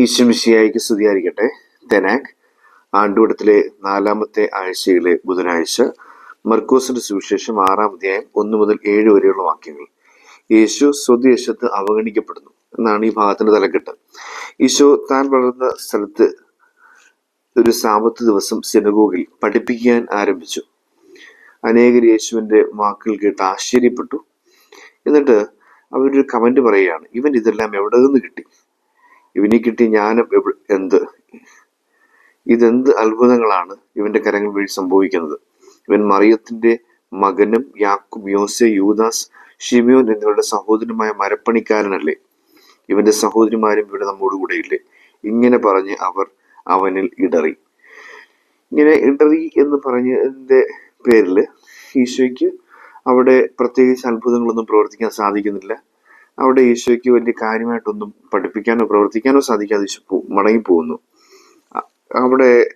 ഈശ്വമിശിയായിക്ക് സ്തുതിയായിരിക്കട്ടെ. തെനാക് ആണ്ടുവടത്തിലെ നാലാമത്തെ ആഴ്ചയിലെ ബുധനാഴ്ച മർക്കോസിന്റെ സുവിശേഷം ആറാം അധ്യായം ഒന്ന് മുതൽ ഏഴ് വരെയുള്ള വാക്യങ്ങൾ. യേശു സ്വദേശത്ത് അവഗണിക്കപ്പെടുന്നു എന്നാണ് ഈ ഭാഗത്തിന്റെ തലക്കെട്ട്. ഈശോ താൻ വളർന്ന സ്ഥലത്ത് ഒരു സാപത്ത് ദിവസം സിനഗോഗിൽ പഠിപ്പിക്കാൻ ആരംഭിച്ചു. അനേകർ യേശുവിന്റെ വാക്കുകൾ കേട്ട് ആശ്ചര്യപ്പെട്ടു. എന്നിട്ട് അവരൊരു കമന്റ് പറയുകയാണ് ഇവൻ ഇതെല്ലാം എവിടെ നിന്ന് കിട്ടി? ഇവന് കിട്ടിയ ജ്ഞാനം എന്ത്? ഇതെന്ത് അത്ഭുതങ്ങളാണ് ഇവന്റെ കരങ്ങൾ വഴി സംഭവിക്കുന്നത്? ഇവൻ മറിയത്തിന്റെ മകനും യാക്കും യോസെ യൂദാസ് ഷിമിയോൻ എന്നിവരുടെ സഹോദരനുമായ മരപ്പണിക്കാരനല്ലേ? ഇവന്റെ സഹോദരിമാരും ഇവിടെ നമ്മോടുകൂടെ ഇല്ലേ ഇങ്ങനെ പറഞ്ഞ് അവർ അവനിൽ ഇടറി. ഇങ്ങനെ ഇടറി എന്ന് പറഞ്ഞതിന്റെ പേരിൽ ഈശോയ്ക്ക് അവിടെ പ്രത്യേകിച്ച് അത്ഭുതങ്ങളൊന്നും പ്രവർത്തിക്കാൻ സാധിക്കുന്നില്ല. അവിടെ ഈശോയ്ക്ക് വലിയ കാര്യമായിട്ടൊന്നും പഠിപ്പിക്കാനോ പ്രവർത്തിക്കാനോ സാധിക്കാതെ ഈശോ മടങ്ങിപ്പോകുന്നു. അവിടെ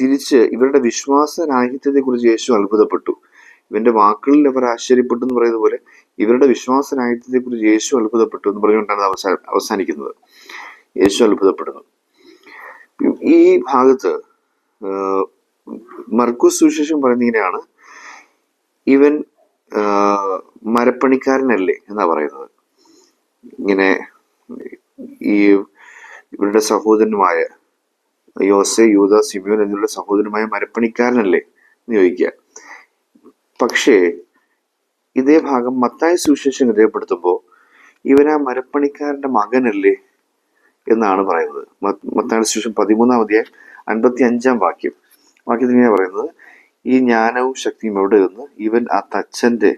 തിരിച്ച് ഇവരുടെ വിശ്വാസരാഹിത്യത്തെ കുറിച്ച് യേശു അത്ഭുതപ്പെട്ടു. ഇവന്റെ വാക്കുകളിൽ അവർ ആശ്ചര്യപ്പെട്ടു എന്ന് പറയുന്ന പോലെ ഇവരുടെ വിശ്വാസരാഹിത്യത്തെ കുറിച്ച് യേശു അത്ഭുതപ്പെട്ടു എന്ന് പറഞ്ഞുകൊണ്ടാണ് അവസാന അവസാ അവസാനിക്കുന്നത്. യേശു അത്ഭുതപ്പെടുന്നു. ഈ ഭാഗത്ത് മർക്കൂസ് സുവിശേഷം പറയുന്ന ഇവൻ മരപ്പണിക്കാരനല്ലേ എന്നാ പറയുന്നത്. ഇങ്ങനെ ഈ ഇവരുടെ സഹോദരനുമായ യോസെ യൂത സിമിയോൻ എന്നിവരുടെ സഹോദരനുമായ മരപ്പണിക്കാരനല്ലേ എന്ന് ചോദിക്കുക. പക്ഷേ ഇതേ ഭാഗം മത്തായ സുവിശേഷം രേഖപ്പെടുത്തുമ്പോൾ ഇവൻ ആ മരപ്പണിക്കാരന്റെ മകനല്ലേ എന്നാണ് പറയുന്നത്. മത്തായ സുവിശേഷം പതിമൂന്നാം അധ്യായം അൻപത്തി അഞ്ചാം വാക്യം. വാക്യത്തിൽ ഞാൻ പറയുന്നത് ഈ ജ്ഞാനവും ശക്തിയും എവിടെ നിന്ന്? ഇവൻ ആ തച്ചന്റെ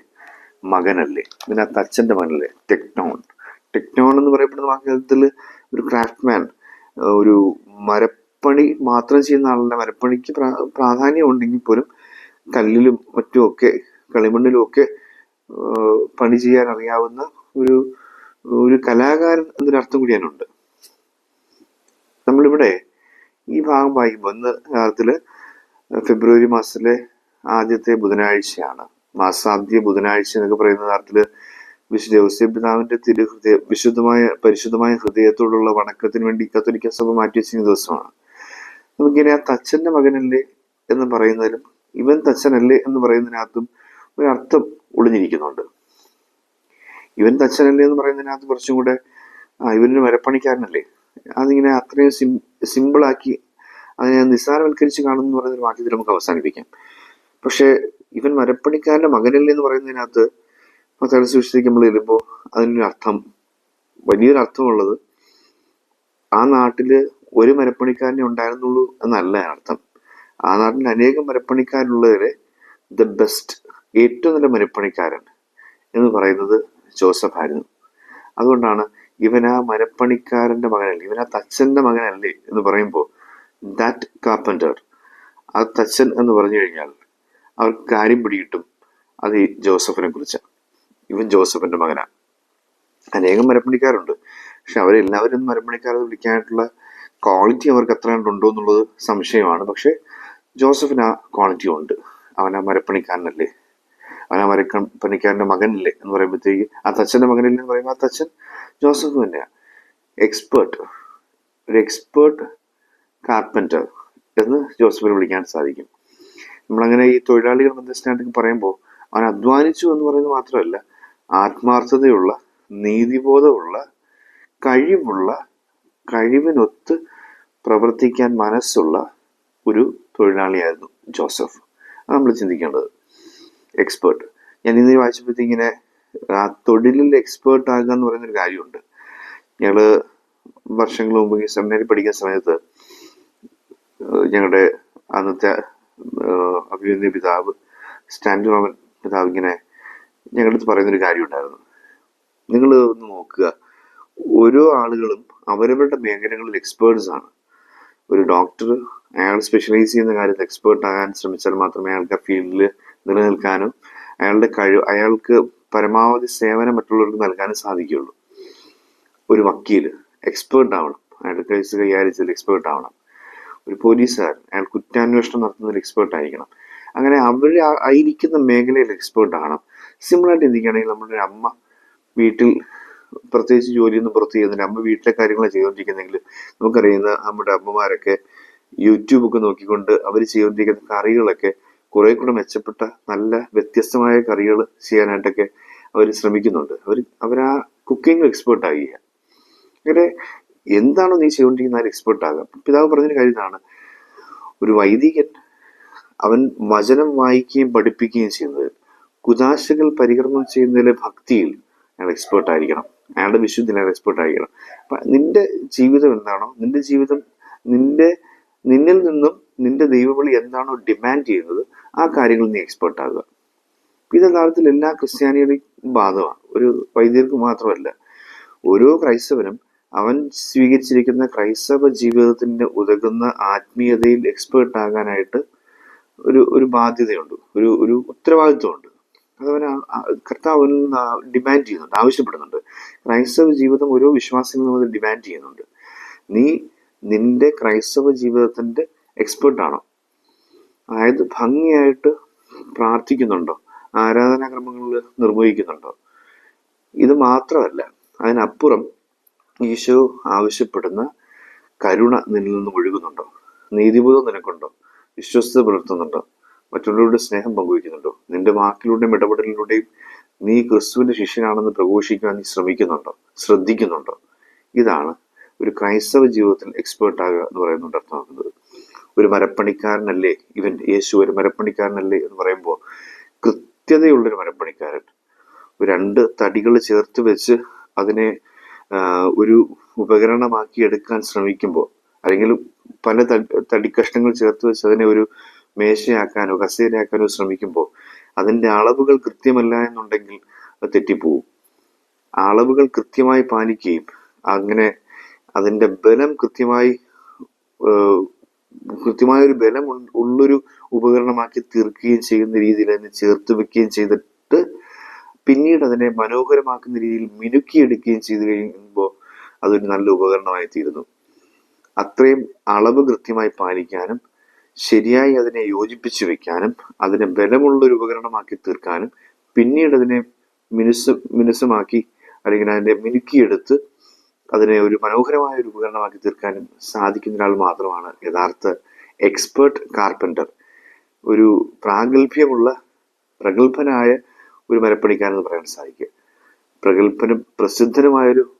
മകനല്ലേ. ഇവൻ ആ തച്ചന്റെ മകനല്ലേ. ടെക്നോൺ ടെക്നോൺ എന്ന് പറയപ്പെടുന്ന വാക്യത്തിൽ ഒരു ക്രാഫ്റ്റ്മാൻ ഒരു മരപ്പണി മാത്രം ചെയ്യുന്ന ആളുടെ മരപ്പണിക്ക് പ്രാ- പ്രാധാന്യം ഉണ്ടെങ്കിൽ പോലും കല്ലിലും മറ്റുമൊക്കെ കളിമണ്ണിലും ഒക്കെ പണി ചെയ്യാൻ അറിയാവുന്ന ഒരു ഒരു കലാകാരൻ എന്നൊരർത്ഥം കൂടിയാനുണ്ട് നമ്മളിവിടെ ഈ ഭാഗം വായിക്കുമ്പോൾ ഇന്ന് കാലത്തിൽ ഫെബ്രുവരി മാസത്തിലെ ആദ്യത്തെ ബുധനാഴ്ചയാണ്. മാസാദ്യ ബുധനാഴ്ച എന്നൊക്കെ പറയുന്ന കാലത്തിൽ വിശുദ്ധ ഔസേബിതാവിന്റെ തിരുഹൃദയ വിശുദ്ധമായ പരിശുദ്ധമായ ഹൃദയത്തോടുള്ള വണക്കത്തിന് വേണ്ടി കത്തോലിക്ക സഭ മാറ്റി വെച്ചിരുന്ന ദിവസമാണ്. നമുക്കിങ്ങനെ ആ തച്ചന്റെ മകനല്ലേ എന്ന് പറയുന്നതിലും ഇവൻ തച്ചനല്ലേ എന്ന് പറയുന്നതിനകത്തും ഒരർത്ഥം ഒളിഞ്ഞിരിക്കുന്നുണ്ട്. ഇവൻ തച്ചനല്ലേ എന്ന് പറയുന്നതിനകത്ത് കുറച്ചും കൂടെ ആ ഇവനൊരു മരപ്പണിക്കാരനല്ലേ? അതിങ്ങനെ അത്രയും സിം സിമ്പിളാക്കി അതിനെ നിസ്സാരവൽക്കരിച്ച് കാണുന്നു പറയുന്ന ഒരു വാക്യത്തിൽ നമുക്ക് അവസാനിപ്പിക്കാം. പക്ഷേ ഇവൻ മരപ്പണിക്കാരന്റെ മകനല്ലേ എന്ന് പറയുന്നതിനകത്ത് മത്തായി സൂക്ഷിച്ചേക്ക് നമ്മൾ ചെല്ലുമ്പോൾ അതിനൊരു അർത്ഥം വലിയൊരു അർത്ഥമുള്ളത് ആ നാട്ടിൽ ഒരു മരപ്പണിക്കാരനെ ഉണ്ടായിരുന്നുള്ളൂ എന്നല്ല അർത്ഥം. ആ നാട്ടിൽ അനേകം മരപ്പണിക്കാരുള്ളവരെ ദ ബെസ്റ്റ് ഏറ്റവും നല്ല മരപ്പണിക്കാരൻ എന്ന് പറയുന്നത് ജോസഫ് ആയിരുന്നു. അതുകൊണ്ടാണ് ഇവൻ ആ മരപ്പണിക്കാരന്റെ മകനല്ലേ ഇവൻ ആ തച്ചന്റെ മകനല്ലേ എന്ന് പറയുമ്പോൾ ദാറ്റ് കാർപ്പന്റർ ആ തച്ചൻ എന്ന് പറഞ്ഞു കഴിഞ്ഞാൽ അവർക്ക് കാര്യം പിടികിട്ടും. അത് ഈ ജോസഫിനെ കുറിച്ചാണ്. ഇവൻ ജോസഫിന്റെ മകനാണ് അനേകം മരപ്പണിക്കാരുണ്ട്. പക്ഷെ അവരെല്ലാവരും മരപ്പണിക്കാരെ വിളിക്കാനായിട്ടുള്ള ക്വാളിറ്റി അവർക്ക് എത്ര ഉണ്ടോ എന്നുള്ളത് സംശയമാണ്. പക്ഷെ ജോസഫിന് ആ ക്വാളിറ്റി ഉണ്ട്. അവൻ ആ മരപ്പണിക്കാരനല്ലേ? അവൻ ആ മരപ്പണിക്കാരന്റെ മകനല്ലേ എന്ന് പറയുമ്പോഴത്തേക്ക് ആ തച്ചന്റെ മകനല്ലേ എന്ന് പറയുമ്പോൾ ആ തച്ചൻ ജോസഫ് തന്നെയാണ് എക്സ്പേർട്ട് ഒരു എക്സ്പേർട്ട് കാർപ്പന്റർ എന്ന് ജോസഫിനെ വിളിക്കാൻ സാധിക്കും. നമ്മളങ്ങനെ ഈ തൊഴിലാളികൾ അണ്ടർസ്റ്റാൻഡിങ് പറയുമ്പോൾ അവൻ അധ്വാനിച്ചു എന്ന് പറയുന്നത് മാത്രമല്ല ആത്മാർത്ഥതയുള്ള നീതിബോധമുള്ള കഴിവുള്ള കഴിവിനൊത്ത് പ്രവർത്തിക്കാൻ മനസ്സുള്ള ഒരു തൊഴിലാളിയായിരുന്നു ജോസഫ്. നമ്മൾ ചിന്തിക്കേണ്ടത്. എക്സ്പേർട്ട് ഞാൻ ഇന്ന് വായിച്ചപ്പോഴത്തേക്കിങ്ങനെ ആ തൊഴിലിൽ എക്സ്പേർട്ട് ആകുക എന്ന് പറയുന്നൊരു കാര്യമുണ്ട്. ഞങ്ങൾ വർഷങ്ങൾ മുമ്പ് ഈ സെമിനാരി പഠിക്കുന്ന സമയത്ത് ഞങ്ങളുടെ അന്നത്തെ അഭിനന്ദ പിതാവ് സ്റ്റാൻഡ് റോമൻ പിതാവ് ഇങ്ങനെ ഞങ്ങളുടെ അടുത്ത് പറയുന്നൊരു കാര്യം ഉണ്ടായിരുന്നു നിങ്ങൾ ഒന്ന് നോക്കുക. ഓരോ ആളുകളും അവരവരുടെ മേഖലകളിൽ എക്സ്പേർട്സ് ആണ്. ഒരു ഡോക്ടർ അയാൾ സ്പെഷ്യലൈസ് ചെയ്യുന്ന കാര്യത്തിൽ എക്സ്പേർട്ട് ആകാൻ ശ്രമിച്ചാൽ മാത്രമേ അയാൾക്ക് ആ ഫീൽഡിൽ നിലനിൽക്കാനും അയാളുടെ കഴിവ് അയാൾക്ക് പരമാവധി സേവനം മറ്റുള്ളവർക്ക് നൽകാനും സാധിക്കുകയുള്ളൂ. ഒരു വക്കീൽ എക്സ്പേർട്ട് ആവണം. അയാളുടെ കേസ് കൈകാര്യം ചെയ്തതിൽ എക്സ്പേർട്ട് ആവണം. ഒരു പോലീസുകാരൻ അയാൾ കുറ്റാന്വേഷണം നടത്തുന്നതിൽ എക്സ്പേർട്ട് ആയിരിക്കണം. അങ്ങനെ അവർ ആയിരിക്കുന്ന മേഖലയിൽ എക്സ്പേർട്ട് ആകണം സിമ്പിളായിട്ട് ചിന്തിക്കുകയാണെങ്കിൽ നമ്മുടെ അമ്മ വീട്ടിൽ പ്രത്യേകിച്ച് ജോലിയൊന്നും പുറത്ത് ചെയ്യുന്നില്ല. അമ്മ വീട്ടിലെ കാര്യങ്ങൾ ചെയ്തുകൊണ്ടിരിക്കുന്നെങ്കിൽ നമുക്കറിയുന്ന നമ്മുടെ അമ്മമാരൊക്കെ യൂട്യൂബൊക്കെ നോക്കിക്കൊണ്ട് അവർ ചെയ്തുകൊണ്ടിരിക്കുന്ന കറികളൊക്കെ കുറെ കൂടെ മെച്ചപ്പെട്ട നല്ല വ്യത്യസ്തമായ കറികൾ ചെയ്യാനായിട്ടൊക്കെ അവർ ശ്രമിക്കുന്നുണ്ട്. അവർ അവർ ആ കുക്കിംഗ് ആകുക അങ്ങനെ എന്താണോ നീ ചെയ്തുകൊണ്ടിരിക്കുന്ന ആ എക്സ്പേർട്ട് ആകാം പിതാവ് പറഞ്ഞൊരു കാര്യം ഇതാണ്. ഒരു വൈദികൻ അവൻ വചനം വായിക്കുകയും പഠിപ്പിക്കുകയും ചെയ്യുന്നത് കുദാശകൾ പരികരണം ചെയ്യുന്നതിലെ ഭക്തിയിൽ അയാൾ എക്സ്പേർട്ട് ആയിരിക്കണം. അയാളുടെ വിശുദ്ധിയിൽ അയാൾ എക്സ്പേർട്ട് ആയിരിക്കണം. അപ്പൊ നിന്റെ ജീവിതം എന്താണോ നിന്റെ ജീവിതം നിന്റെ നിന്നിൽ നിന്നും നിന്റെ ദൈവവിളി എന്താണോ ഡിമാൻഡ് ചെയ്യുന്നത് ആ കാര്യങ്ങൾ നീ എക്സ്പേർട്ട് ആകുക. ഇത് യഥാർത്ഥത്തിൽ എല്ലാ ക്രിസ്ത്യാനികളെയും ബാധമാണ് ഒരു വൈദ്യർക്ക് മാത്രമല്ല ഓരോ ക്രൈസ്തവനും അവൻ സ്വീകരിച്ചിരിക്കുന്ന ക്രൈസ്തവ ജീവിതത്തിന് ഉതകുന്ന ആത്മീയതയിൽ എക്സ്പേർട്ട് ആകാനായിട്ട് ഒരു ഒരു ബാധ്യതയുണ്ട്. ഒരു ഒരു ഉത്തരവാദിത്വമുണ്ട്. അതവൻ കർത്താവ് ഡിമാൻഡ് ചെയ്യുന്നുണ്ട് ആവശ്യപ്പെടുന്നുണ്ട്. ക്രൈസ്തവ ജീവിതം ഓരോ വിശ്വാസികളും അത് ഡിമാൻഡ് ചെയ്യുന്നുണ്ട്. നീ നിന്റെ ക്രൈസ്തവ ജീവിതത്തിന്റെ എക്സ്പേർട്ടാണോ അതായത് ഭംഗിയായിട്ട് പ്രാർത്ഥിക്കുന്നുണ്ടോ? ആരാധനാക്രമങ്ങളിൽ നിർവഹിക്കുന്നുണ്ടോ? ഇത് മാത്രമല്ല അതിനപ്പുറം ഈശോ ആവശ്യപ്പെടുന്ന കരുണ നിന്നിൽ നിന്ന് ഒഴുകുന്നുണ്ടോ? നീതിബോധം നിനക്കുണ്ടോ? വിശ്വസ്തത പുലർത്തുന്നുണ്ടോ? മറ്റുള്ളവരുടെ സ്നേഹം പങ്കുവയ്ക്കുന്നുണ്ടോ? നിന്റെ വാക്കിലൂടെയും ഇടപെടലിലൂടെയും നീ ക്രിസ്തുവിന്റെ ശിഷ്യനാണെന്ന് പ്രഘോഷിക്കാൻ നീ ശ്രമിക്കുന്നുണ്ടോ? ശ്രദ്ധിക്കുന്നുണ്ടോ? ഇതാണ് ഒരു ക്രൈസ്തവ ജീവിതത്തിൽ എക്സ്പേർട്ട് ആകുക എന്ന് പറയുന്നുണ്ട് അർത്ഥമാക്കുന്നത്. ഒരു മരപ്പണിക്കാരനല്ലേ ഇവൻ? യേശു ഒരു മരപ്പണിക്കാരനല്ലേ എന്ന് പറയുമ്പോൾ കൃത്യതയുള്ളൊരു മരപ്പണിക്കാരൻ. രണ്ട് തടികൾ ചേർത്ത് വെച്ച് അതിനെ ഒരു ഉപകരണമാക്കി എടുക്കാൻ ശ്രമിക്കുമ്പോൾ അല്ലെങ്കിൽ പല തടി കഷ്ണങ്ങൾ ചേർത്ത് വെച്ച് അതിനെ ഒരു മേശയാക്കാനോ കസേരയാക്കാനോ ശ്രമിക്കുമ്പോൾ അതിന്റെ അളവുകൾ കൃത്യമല്ല എന്നുണ്ടെങ്കിൽ അത് തെറ്റിപ്പോവും. അളവുകൾ കൃത്യമായി പാലിക്കുകയും അങ്ങനെ അതിന്റെ ബലം കൃത്യമായി കൃത്യമായ ഒരു ബലം ഉള്ളൊരു ഉപകരണമാക്കി തീർക്കുകയും ചെയ്യുന്ന രീതിയിൽ അതിനെ ചേർത്ത് വെക്കുകയും ചെയ്തിട്ട് പിന്നീട് അതിനെ മനോഹരമാക്കുന്ന രീതിയിൽ മിനുക്കിയെടുക്കുകയും ചെയ്തു കഴിയുമ്പോൾ അതൊരു നല്ല ഉപകരണമായി തീരുന്നു. അത്രയും അളവ് കൃത്യമായി പാലിക്കാനും ശരിയായി അതിനെ യോജിപ്പിച്ചു വെക്കാനും അതിനെ ബലമുള്ള ഒരു ഉപകരണമാക്കി തീർക്കാനും പിന്നീട് അതിനെ മിനുസ് മിനുസമാക്കി അല്ലെങ്കിൽ അതിനെ മിനുക്കിയെടുത്ത് അതിനെ ഒരു മനോഹരമായ ഒരു ഉപകരണമാക്കി തീർക്കാനും സാധിക്കുന്ന ഒരാൾ മാത്രമാണ് യഥാർത്ഥ എക്സ്പേർട്ട് കാർപ്പന്റർ. ഒരു പ്രാഗൽഭ്യമുള്ള പ്രഗത്ഭനായ ഒരു മരപ്പണിക്കാരൻ എന്ന് പറയാൻ സാധിക്കുക. പ്രഗത്ഭനും പ്രസിദ്ധനുമായൊരു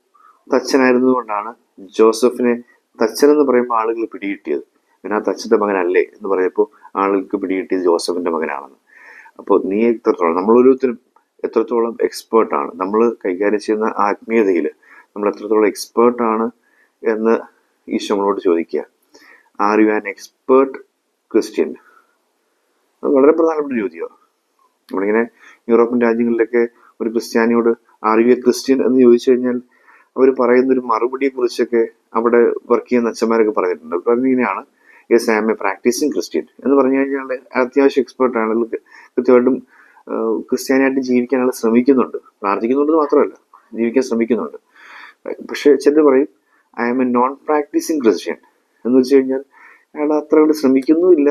തച്ചനായിരുന്നതുകൊണ്ടാണ് ജോസഫിനെ തച്ചൻ എന്ന് പറയുമ്പോൾ ആളുകൾ പിടികിട്ടിയത്. പിന്നെ അച്ഛന്റെ മകനല്ലേ എന്ന് പറയുമ്പോൾ ആളുകൾക്ക് പിടികിട്ടിയത് ജോസഫിന്റെ മകനാണെന്ന്. അപ്പോൾ നീ എത്രത്തോളം നമ്മൾ ഓരോരുത്തരും എത്രത്തോളം എക്സ്പേർട്ടാണ് നമ്മൾ കൈകാര്യം ചെയ്യുന്ന ആത്മീയതയിൽ നമ്മൾ എത്രത്തോളം എക്സ്പേർട്ടാണ് എന്ന് ഈശോ നമ്മളോട് ചോദിക്കുക. Are you an expert Christian അത് വളരെ പ്രധാനപ്പെട്ട ചോദ്യമാണ്. നമ്മളിങ്ങനെ യൂറോപ്യൻ രാജ്യങ്ങളിലൊക്കെ ഒരു ക്രിസ്ത്യാനിയോട് ആർ യു എ ക്രിസ്ത്യൻ എന്ന് ചോദിച്ചു കഴിഞ്ഞാൽ അവർ പറയുന്ന ഒരു മറുപടിയെ കുറിച്ചൊക്കെ അവിടെ വർക്ക് ചെയ്യുന്ന അച്ഛന്മാരൊക്കെ പറഞ്ഞിട്ടുണ്ട്. പറഞ്ഞിങ്ങനെയാണ് yes I'm a practising Christian എന്ന് പറഞ്ഞു കഴിഞ്ഞാൽ അത്യാവശ്യം എക്സ്പേർട്ട് ആണ്. കൃത്യമായിട്ടും ക്രിസ്ത്യാനിയായിട്ട് ജീവിക്കാൻ ജീവിക്കാനുള്ള ശ്രമിക്കുന്നുണ്ട്. പ്രാർത്ഥിക്കുന്നുണ്ട് മാത്രമല്ല ജീവിക്കാൻ ശ്രമിക്കുന്നുണ്ട്. പക്ഷേ ചിലർ പറയും I'm a non practising Christian എന്ന് വെച്ച് കഴിഞ്ഞാൽ അയാൾ അത്ര അവിടെ ശ്രമിക്കുന്നുമില്ല.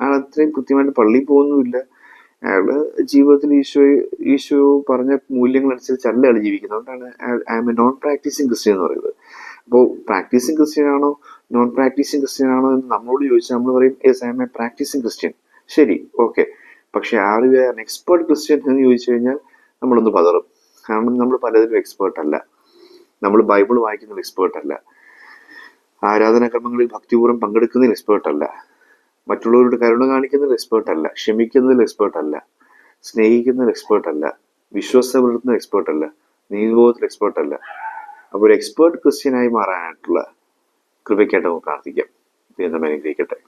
അയാൾ അത്രയും കൃത്യമായിട്ട് പള്ളിയിൽ പോകുന്നുമില്ല. അയാൾ ജീവിതത്തിൽ ഈശോ ഈശോ പറഞ്ഞ മൂല്യങ്ങൾ അനുസരിച്ചല്ല അയാൾ ജീവിക്കുന്നത്. അതുകൊണ്ടാണ് I'm a non practising Christian എന്ന് പറയുന്നത്. അപ്പോൾ പ്രാക്ടീസിങ് ക്രിസ്ത്യൻ ആണോ? നോൺ പ്രാക്ടീസിങ് ക്രിസ്ത്യൻ ആണോ എന്ന് നമ്മളോട് ചോദിച്ചാൽ നമ്മൾ പറയും yes I'm a practising Christian ശരി ഓക്കെ. പക്ഷെ are you are expert Christian എന്ന് ചോദിച്ചു കഴിഞ്ഞാൽ നമ്മളൊന്ന് പതറും. കാരണം നമ്മൾ പലതിലും എക്സ്പേർട്ട് അല്ല. നമ്മൾ ബൈബിൾ വായിക്കുന്നതിൽ എക്സ്പേർട്ട് അല്ല. ആരാധനാക്രമങ്ങളിൽ ഭക്തിപൂർവം പങ്കെടുക്കുന്നതിൽ എക്സ്പേർട്ട് അല്ല. മറ്റുള്ളവരുടെ കരുണ കാണിക്കുന്നതിൽ എക്സ്പേർട്ട് അല്ല. ക്ഷമിക്കുന്നതിൽ എക്സ്പേർട്ട് അല്ല. സ്നേഹിക്കുന്നതിൽ എക്സ്പേർട്ട് അല്ല. വിശ്വാസ പുലർത്തുന്ന എക്സ്പേർട്ട് അല്ല. നീതിബോധത്തിൽ എക്സ്പേർട്ട് അല്ല. അപ്പോൾ ഒരു എക്സ്പേർട്ട് ക്രിസ്ത്യനായി മാറാനായിട്ടുള്ള കൃപയ്ക്കായിട്ട് നമുക്ക് പ്രാർത്ഥിക്കാം. ദൈവം അനുഗ്രഹിക്കട്ടെ.